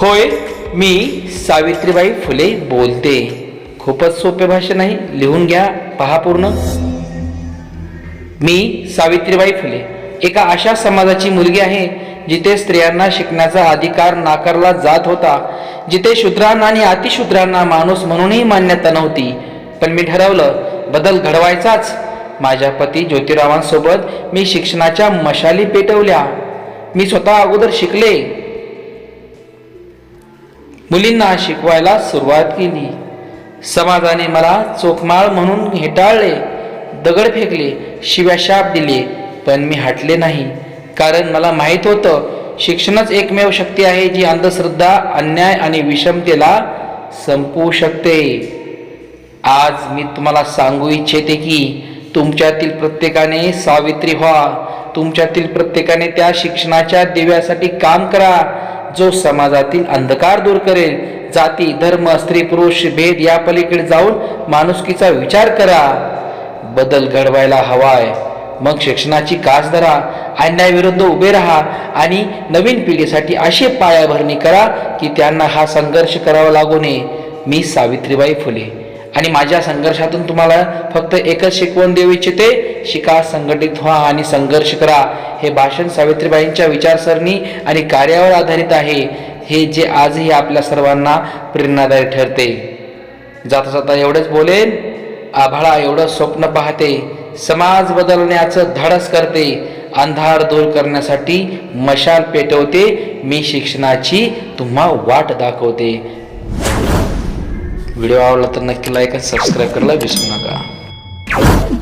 होय मी सावित्रीबाई फुले बोलते. खूपच सोपे भाषण आहे लिहून घ्या पहा पूर्ण. मी सावित्रीबाई फुले. एका अशा समाजाची मुलगी आहे जिथे स्त्रियांना शिकण्याचा अधिकार नाकारला जात होता जिथे शूद्रांना आणि अतिशूद्रांना माणूस म्हणूनही मान्यता नव्हती. पण मी ठरवलं बदल घडवायचाच. माझ्या पती ज्योतिरावांसोबत मी शिक्षणाच्या मशाली पेटवल्या. मी स्वतः अगोदर शिकले मुलींना शिकवायला सुरुवात केली. समाजाने मला चोखमाळ म्हणून हेटाळले दगड फेकले शिव्या शाप दिले पण मी हटले नाही. कारण मला माहीत होतं शिक्षणच एकमेव शक्ती आहे जी अंधश्रद्धा अन्याय आणि विषमतेला संपवू शकते. आज मी तुम्हाला सांगू इच्छिते की तुमच्यातील प्रत्येकाने सावित्री व्हा. तुमच्यातील प्रत्येकाने त्या शिक्षणाच्या दिव्यासाठी काम करा. जो समाजातील अंधकार दूर करेल जाती धर्म स्त्री पुरुष भेद या पलीकडे जाऊन माणुसकीचा विचार करा. बदल घडवायला हवाय. मग शिक्षणाची कास धरा. अन्यायाविरुद्ध उभे राहा आणि नवीन पिढीसाठी अशी पायाभरणी करा की त्यांना हा संघर्ष करावा लागू नये. मी सावित्रीबाई फुले. आणि माझ्या संघर्षातून तुम्हाला फक्त एकच शिकवण देऊ इच्छिते शिका संघटित व्हा आणि संघर्ष करा. हे भाषण सावित्रीबाईंच्या विचारसरणी आणि कार्यावर आधारित आहे. हे जे आजही आपल्या सर्वांना प्रेरणादायी ठरते. जाता जाता एवढंच बोलेन आभाळा एवढं स्वप्न पाहते. समाज बदलण्याचं धडस करते. अंधार दूर करण्यासाठी मशाल पेटवते. मी शिक्षणाची तुम्हा वाट दाखवते. व्हिडिओ आवडला तर नक्की लाईक आणि सबस्क्राईब करायला विसरू नका.